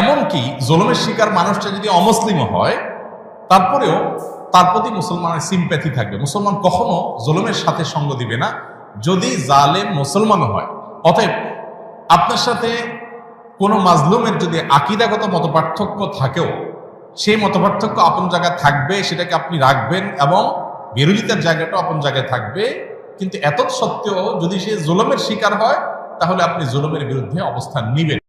এমনকি জুলুমের শিকার মানুষটা যদি অমুসলিম হয়, তারপরেও তার প্রতি মুসলমানের সিম্প্যাথি থাকবে। মুসলমান কখনো জুলুমের সাথে সঙ্গ দিবে না। যদি জালেম মুসলমানও হয়, অতএব আপনার সাথে কোনো মাজলুমের যদি আকিদাগত মতপার্থক্য থাকেও, সেই মতপার্থক্য আপন জায়গায় থাকবে, সেটাকে আপনি রাখবেন এবং বিরোধিতার জায়গাটাও আপন জায়গায় থাকবে। কিন্তু এত সত্ত্বেও যদি সে জুলুমের শিকার হয়, তাহলে আপনি জুলুমের বিরুদ্ধে অবস্থান নিবেন।